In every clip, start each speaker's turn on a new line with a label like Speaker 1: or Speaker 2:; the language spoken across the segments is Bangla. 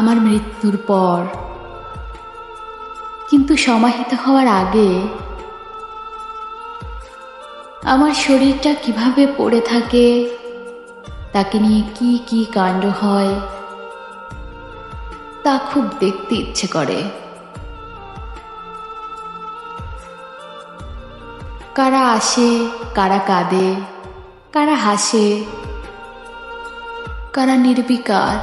Speaker 1: আমার মৃত্যুর পর। কিন্তু সমাহিত হওয়ার আগে আমার শরীরটা কীভাবে পড়ে থাকে, তাকে নিয়ে কি কি কাণ্ড হয়, তা খুব দেখতে ইচ্ছে করে। কারা আসে, কারা কাঁদে, কারা হাসে, কারা নির্বিকার।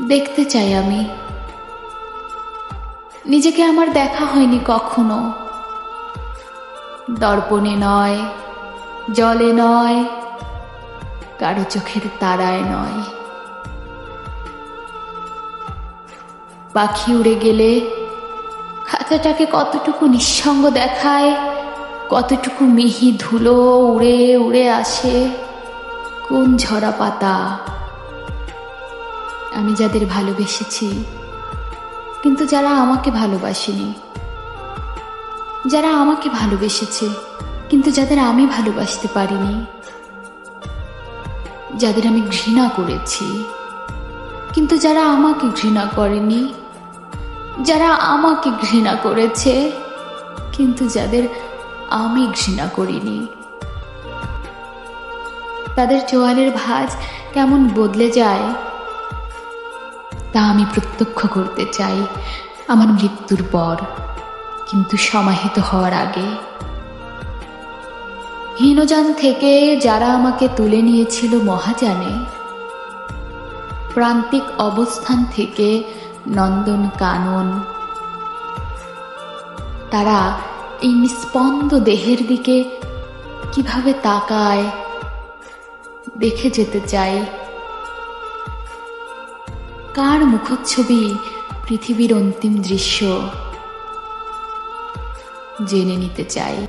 Speaker 1: দেখতে চাই আমি। নিজেকে আমার দেখা হয়নি কখনো। দর্পণে নয়, জলে নয়, কারও চোখের তারায় নয়। পাখি উড়ে গেলে খাঁচাটাকে কতটুকু নিঃসঙ্গ দেখায়, কতটুকু মিহি ধুলো উড়ে উড়ে আসে, কোন ঝরা পাতা আমি যাদের ভালোবেসেছি। কিন্তু যারা আমাকে ভালোবাসেনি। যারা আমাকে ভালোবেসেছে, কিন্তু যাদের আমি ভালোবাসতে পারিনি। যাদের আমি ঘৃণা করেছি। কিন্তু যারা আমাকে ঘৃণা করেনি, যারা আমাকে ঘৃণা করেছে, কিন্তু যাদের আমি ঘৃণা করিনি। তাদের চোয়ালের ভাঁজ কেমন বদলে যায় তা আমি প্রত্যক্ষ করতে চাই। আমার মৃত্যুর পর, কিন্তু সমাহিত হওয়ার আগে। হীনযান থেকে যারা আমাকে তুলে নিয়েছিল মহাজানে প্রান্তিক অবস্থান থেকে নন্দন কানন, তারা এই নিস্পন্দ দেহের দিকে কীভাবে তাকায়, দেখে যেতে চাই। কার মুখচ্ছবি পৃথিবীর অন্তিম দৃশ্য? জেনে নিতে চাই।